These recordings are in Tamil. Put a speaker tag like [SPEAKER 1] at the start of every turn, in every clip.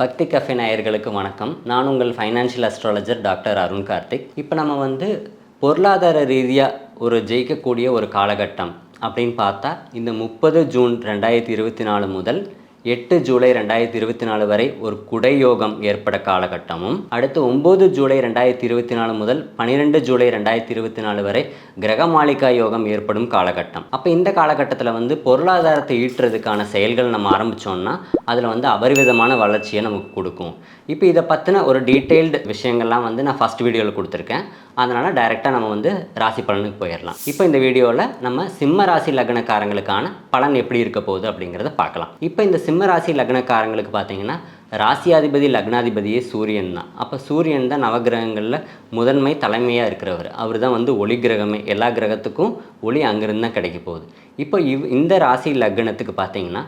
[SPEAKER 1] பக்தி கஃபே நாயர்களுக்கு வணக்கம். நான் உங்கள் financial astrologer doctor Arun Karthik. இப்போ நம்ம வந்து பொருளாதார ரீதியாக ஒரு ஜெயிக்கக்கூடிய ஒரு காலகட்டம் அப்படின்னு பார்த்தா இந்த முப்பது ஜூன் ரெண்டாயிரத்தி இருபத்தி நாலு முதல் எட்டு ஜூலை ரெண்டாயிரத்தி இருபத்தி நாலு வரை ஒரு குடையோகம் ஏற்பட காலகட்டமும் அடுத்து ஒம்பது ஜூலை ரெண்டாயிரத்தி இருபத்தி நாலு முதல் பன்னிரெண்டு ஜூலை ரெண்டாயிரத்தி இருபத்தி நாலு வரை கிரகமாளிகா யோகம் ஏற்படும் காலகட்டம். அப்போ இந்த காலகட்டத்தில் வந்து பொருளாதாரத்தை ஈட்டுறதுக்கான செயல்கள் நம்ம ஆரம்பித்தோம்னா அதில் வந்து அபரிவிதமான வளர்ச்சியை நமக்கு கொடுக்கும். இப்போ இதை பற்றின ஒரு டீட்டெயில்டு விஷயங்கள்லாம் வந்து நான் ஃபஸ்ட் வீடியோவில் கொடுத்துருக்கேன். அதனால் டைரெக்டாக நம்ம வந்து ராசி பலனுக்கு போயிடலாம் இப்போ இந்த வீடியோவில் நம்ம சிம்ம ராசி லக்னக்காரங்களுக்கான பலன் எப்படி இருக்க போகுது அப்படிங்கிறத பார்க்கலாம். இப்போ இந்த சிம்ம ராசி லக்னக்காரங்களுக்கு பார்த்தீங்கன்னா ராசியாதிபதி லக்னாதிபதியே சூரியன் தான். அப்போ சூரியன் தான் நவகிரகங்களில் முதன்மை தலைமையாக இருக்கிறவர். அவர் தான் வந்து ஒளி கிரகமே. எல்லா கிரகத்துக்கும் ஒளி அங்கிருந்து தான் கிடைக்க போகுது. இப்போ இவ் இந்த ராசி லக்னத்துக்கு பார்த்தீங்கன்னா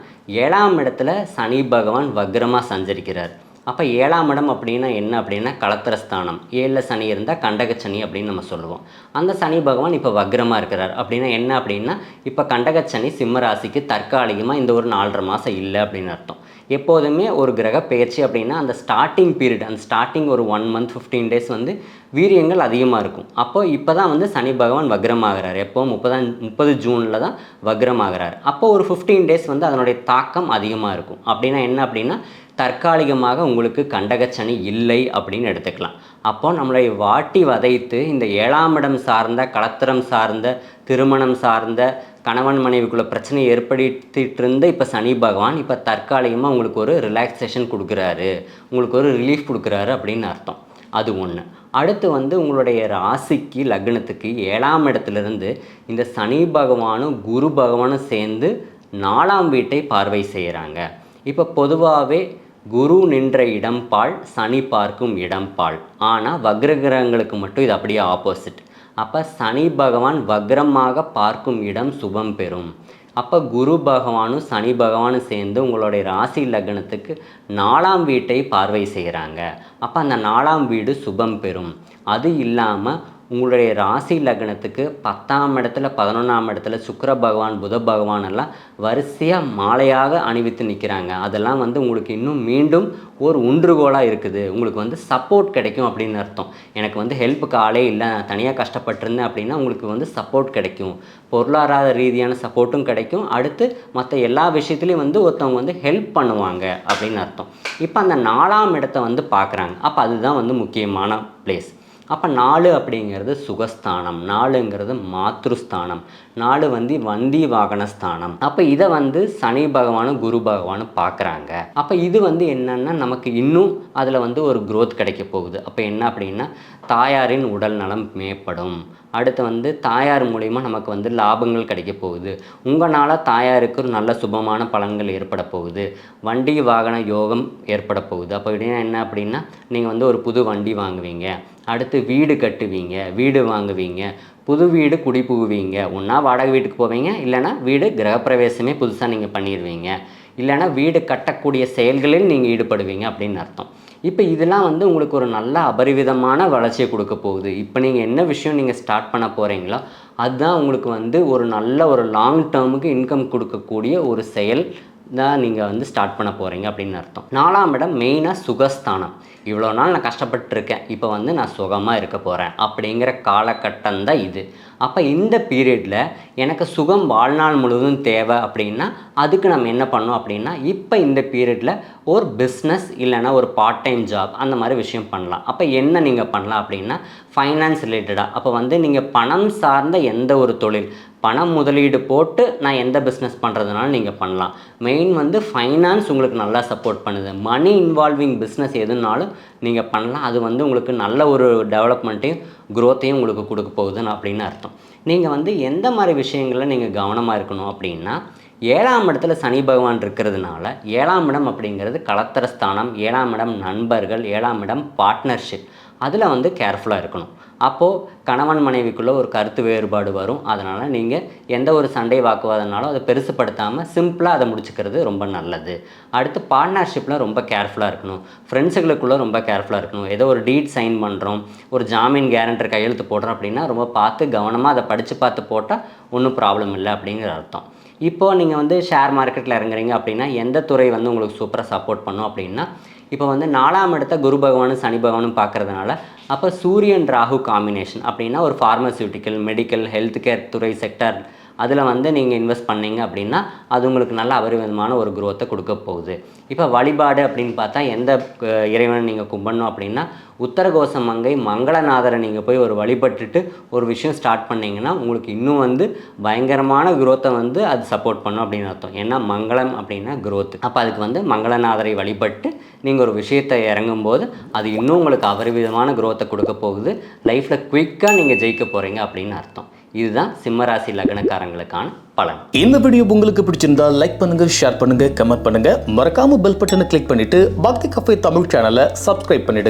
[SPEAKER 1] ஏழாம் இடத்துல சனி பகவான் வக்ரமாக சஞ்சரிக்கிறார். அப்போ ஏழாம் இடம் அப்படின்னா என்ன அப்படின்னா களத்திரஸ்தானம் ஏழில் சனி இருந்தால் கண்டகச்சனி அப்படின்னு நம்ம சொல்லுவோம். அந்த சனி பகவான் இப்போ வக்ரமாக இருக்கிறார். அப்படின்னா என்ன அப்படின்னா இப்போ கண்டகச்சனி சிம்ம ராசிக்கு தற்காலிகமாக இந்த ஒரு நாலரை மாதம் இல்லை அப்படின்னு அர்த்தம். எப்போதுமே ஒரு கிரக பெயர்ச்சி அப்படின்னா அந்த ஸ்டார்டிங் பீரியட் அந்த ஸ்டார்டிங் ஒரு ஒன் மந்த் ஃபிஃப்டீன் டேஸ் வந்து வீரியங்கள் அதிகமாக இருக்கும். அப்போது இப்போ தான் வந்து சனி பகவான் வக்ரமாகிறார். எப்போ? முப்பதாம் முப்பது ஜூனில் தான் வக்ரமாகிறார். அப்போது ஒரு ஃபிஃப்டீன் டேஸ் வந்து அதனுடைய தாக்கம் அதிகமாக இருக்கும். அப்படின்னா என்ன அப்படின்னா தற்காலிகமாக உங்களுக்கு கண்டகச்சனி இல்லை அப்படின்னு எடுத்துக்கலாம். அப்போ நம்மளை வாட்டி வதைத்து இந்த ஏழாம் இடம் சார்ந்த களத்திரம் சார்ந்த திருமணம் சார்ந்த கணவன் மனைவிக்குள்ள பிரச்சனை ஏற்படுத்திட்டு இருந்த இப்போ சனி பகவான் இப்போ தற்காலிகமாக உங்களுக்கு ஒரு ரிலாக்ஸேஷன் கொடுக்குறாரு. உங்களுக்கு ஒரு ரிலீஃப் கொடுக்குறாரு அப்படின்னு அர்த்தம். அது ஒன்று அடுத்து வந்து உங்களுடைய ராசிக்கு லக்னத்துக்கு ஏழாம் இடத்துலேருந்து இந்த சனி பகவானும் குரு பகவானும் சேர்ந்து நாலாம் வீட்டை பார்வை செய்கிறாங்க இப்போ பொதுவாகவே குரு நின்ற இடம் பால் சனி பார்க்கும் இடம் பால் ஆனால் வக்ரகிரகங்களுக்கு மட்டும் இது அப்படியே ஆப்போசிட் அப்போ சனி பகவான் வக்ரமாக பார்க்கும் இடம் சுபம் பெறும். அப்போ குரு பகவானும் சனி பகவானும் சேர்ந்து உங்களுடைய ராசி லக்னத்துக்கு நாலாம் வீட்டை பார்வை செய்கிறாங்க அப்போ அந்த நாலாம் வீடு சுபம் பெறும். அது இல்லாமல் உங்களுடைய ராசி லக்னத்துக்கு பத்தாம் இடத்துல பதினொன்றாம் இடத்துல சுக்கர பகவான் புத பகவான் எல்லாம் வரிசையாக மாலையாக அணிவித்து நிற்கிறாங்க அதெல்லாம் வந்து உங்களுக்கு இன்னும் மீண்டும் ஒரு உன்றுகோலாக இருக்குது. உங்களுக்கு வந்து சப்போர்ட் கிடைக்கும் அப்படின்னு அர்த்தம். எனக்கு வந்து ஹெல்ப்புக்கு ஆளே இல்லை. நான் தனியாக கஷ்டப்பட்டிருந்தேன் அப்படின்னா உங்களுக்கு வந்து சப்போர்ட் கிடைக்கும். பொருளாதார ரீதியான சப்போர்ட்டும் கிடைக்கும். அடுத்து மற்ற எல்லா விஷயத்துலையும் வந்து ஒருத்தவங்க வந்து ஹெல்ப் பண்ணுவாங்க அப்படின்னு அர்த்தம். இப்போ அந்த நாலாம் இடத்த வந்து பார்க்குறாங்க. அப்போ அதுதான் வந்து முக்கியமான பிளேஸ் அப்போ நாலு அப்படிங்கிறது சுகஸ்தானம் நாலுங்கிறது மாத்ருஸ்தானம் நாலு வந்து வண்டி வாகனஸ்தானம். அப்போ இதை வந்து சனி பகவானும் குரு பகவானும் பார்க்குறாங்க அப்போ இது வந்து என்னென்னா நமக்கு இன்னும் அதில் வந்து ஒரு குரோத் கிடைக்க போகுது. அப்போ என்ன அப்படின்னா தாயாரின் உடல் நலம் மேம்படும். அடுத்து வந்து தாயார் மூலிமா நமக்கு வந்து லாபங்கள் கிடைக்க போகுது. உங்களால் தாயாருக்கு ஒரு நல்ல சுபமான பலன்கள் ஏற்பட போகுது. வண்டி வாகன யோகம் ஏற்பட போகுது. அப்போ என்ன அப்படின்னா நீங்கள் வந்து ஒரு புது வண்டி வாங்குவீங்க. அடுத்து வீடு கட்டுவீங்க வீடு வாங்குவீங்க புது வீடு குடி புகுவீங்க. ஒன்றா வாடகை வீட்டுக்கு போவீங்க இல்லைன்னா வீடு கிரகப்பிரவேசமே புதுசாக நீங்கள் பண்ணிடுவீங்க இல்லைன்னா வீடு கட்டக்கூடிய செயல்களில் நீங்கள் ஈடுபடுவீங்க அப்படின்னு அர்த்தம். இப்போ இதெல்லாம் வந்து உங்களுக்கு ஒரு நல்ல அபரிவிதமான வளர்ச்சியை கொடுக்க போகுது. இப்போ நீங்கள் என்ன விஷயம் நீங்கள் ஸ்டார்ட் பண்ண போகிறீங்களோ அதுதான் உங்களுக்கு வந்து ஒரு நல்ல ஒரு லாங் டேர்முக்கு இன்கம் கொடுக்கக்கூடிய ஒரு செயல் தான் நீங்கள் வந்து ஸ்டார்ட் பண்ண போகிறீங்க அப்படின்னு அர்த்தம். நாலாம் இடம் மெயினாக சுகஸ்தானம். இவ்வளோ நாள் நான் கஷ்டப்பட்டுருக்கேன். இப்போ வந்து நான் சுகமாக இருக்க போகிறேன் அப்படிங்கிற காலகட்டம் தான் இது. அப்போ இந்த பீரியடில் எனக்கு சுகம் வாழ்நாள் முழுவதும் தேவை அப்படின்னா அதுக்கு நம்ம என்ன பண்ணோம் அப்படின்னா இப்போ இந்த பீரியடில் ஒரு பிஸ்னஸ் இல்லைன்னா ஒரு பார்ட் டைம் ஜாப் அந்த மாதிரி விஷயம் பண்ணலாம். அப்போ என்ன நீங்கள் பண்ணலாம் அப்படின்னா ஃபைனான்ஸ் ரிலேட்டடாக அப்போ வந்து நீங்கள் பணம் சார்ந்த எந்த ஒரு தொழில் பணம் முதலீடு போட்டு நான் எந்த பிஸ்னஸ் பண்ணுறதுனாலும் நீங்கள் பண்ணலாம். மெயின் வந்து ஃபைனான்ஸ் உங்களுக்கு நல்லா சப்போர்ட் பண்ணுது. மணி இன்வால்விங் பிஸ்னஸ் எதுனாலும் நீங்கள் பண்ணலாம். அது வந்து உங்களுக்கு நல்ல ஒரு டெவலப்மெண்ட்டையும் க்ரோத்தையும் உங்களுக்கு கொடுக்க போகுதுன்னு அப்படின்னு அர்த்தம். நீங்கள் வந்து எந்த மாதிரி விஷயங்களில் நீங்கள் கவனமாக இருக்கணும் அப்படின்னா ஏழாம் இடத்துல சனி பகவான் இருக்கிறதுனால ஏழாம் இடம் அப்படிங்கிறது களத்திரஸ்தானம் ஏழாம் இடம் நண்பர்கள் ஏழாம் இடம் பார்ட்னர்ஷிப் அதில் வந்து கேர்ஃபுல்லாக இருக்கணும். அப்போது கணவன் மனைவிக்குள்ளே ஒரு கருத்து வேறுபாடு வரும். அதனால் நீங்கள் எந்த ஒரு சண்டை வாக்குவாதனாலும் அதை பெருசுப்படுத்தாமல் சிம்பிளாக அதை முடிச்சுக்கிறது ரொம்ப நல்லது. அடுத்து பார்ட்னர்ஷிப்பில் ரொம்ப கேர்ஃபுல்லாக இருக்கணும். ஃப்ரெண்ட்ஸுகளுக்குள்ளே ரொம்ப கேர்ஃபுல்லாக இருக்கணும். ஏதோ ஒரு டீட் சைன் பண்ணுறோம் ஒரு ஜாமீன் கேரண்டர் கையெழுத்து போடுறோம் அப்படின்னா ரொம்ப பார்த்து கவனமாக அதை படித்து பார்த்து போட்டால் ஒன்றும் ப்ராப்ளம் இல்லை அப்படிங்கிற அர்த்தம். இப்போது நீங்கள் வந்து ஷேர் மார்க்கெட்டில் இறங்குறீங்க அப்படின்னா எந்த துறை வந்து உங்களுக்கு சூப்பராக சப்போர்ட் பண்ணும் அப்படின்னா இப்போ வந்து நாலாம் இடத்த குரு பகவானும் சனி பகவானும் பார்க்கறதுனால அப்போ சூரியன் ராகு காம்பினேஷன் அப்படின்னா ஒரு ஃபார்மசியூட்டிக்கல் மெடிக்கல் ஹெல்த் கேர் துறை செக்டர் அதில் வந்து நீங்கள் இன்வெஸ்ட் பண்ணீங்க அப்படின்னா அது உங்களுக்கு நல்ல அபரிவிதமான ஒரு குரோத்தை கொடுக்க போகுது. இப்போ வழிபாடு அப்படின்னு பார்த்தா எந்த இறைவனை நீங்கள் கும்பிடணும் அப்படின்னா உத்தரகோச மங்கை மங்களநாதரை நீங்கள் போய் ஒரு வழிபட்டுட்டு ஒரு விஷயம் ஸ்டார்ட் பண்ணிங்கன்னா உங்களுக்கு இன்னும் வந்து பயங்கரமான குரோத்தை வந்து அது சப்போர்ட் பண்ணும் அப்படின்னு அர்த்தம். ஏன்னா மங்களம் அப்படின்னா குரோத் அப்போ அதுக்கு வந்து மங்களநாதரை வழிபட்டு நீங்கள் ஒரு விஷயத்தை இறங்கும்போது அது இன்னும் உங்களுக்கு அபரிவிதமான குரோத்தை கொடுக்க போகுது. லைஃப்பில் குயிக்காக நீங்கள் ஜெயிக்க போகிறீங்க அப்படின்னு அர்த்தம். இதுதான் சிம்மராசி லக்னக்காரங்களுக்கான பலன்.
[SPEAKER 2] இந்த வீடியோ உங்களுக்கு பிடிச்சிருந்தா லைக் பண்ணுங்க ஷேர் பண்ணுங்க கமெண்ட் பண்ணுங்க. மறக்காம பெல் பட்டனை கிளிக் பண்ணிட்டு பக்தி கஃபே தமிழ் சேனலை சப்ஸ்கிரைப் பண்ணிடுங்க.